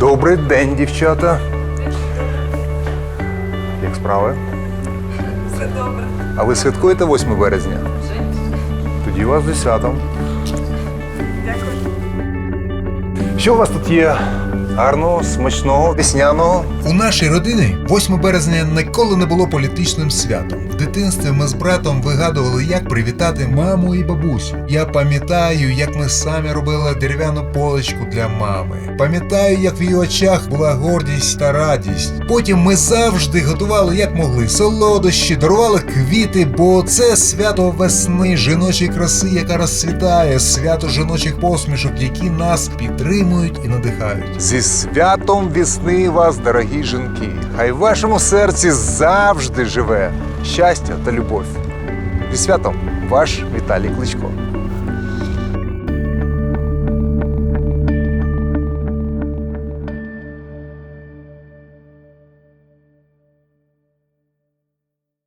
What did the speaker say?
Добрий день, дівчата. Як справи? Все добре. А ви святкуєте 8 березня? Тоді вас зі святом. Дякую. Що у вас тут є? Гарного, смачного, весняного. У нашій родині 8 березня ніколи не було політичним святом. Дитинстві ми з братом вигадували, як привітати маму і бабусю. Я пам'ятаю, як ми самі робили дерев'яну поличку для мами. Пам'ятаю, як в її очах була гордість та радість. Потім ми завжди готували як могли солодощі, дарували квіти, бо це свято весни, жіночої краси, яка розцвітає, свято жіночих посмішок, які нас підтримують і надихають. Зі святом весни вас, дорогі жінки. Хай в вашому серці завжди живе щастя та любов. Зі святом, ваш Віталій Кличко.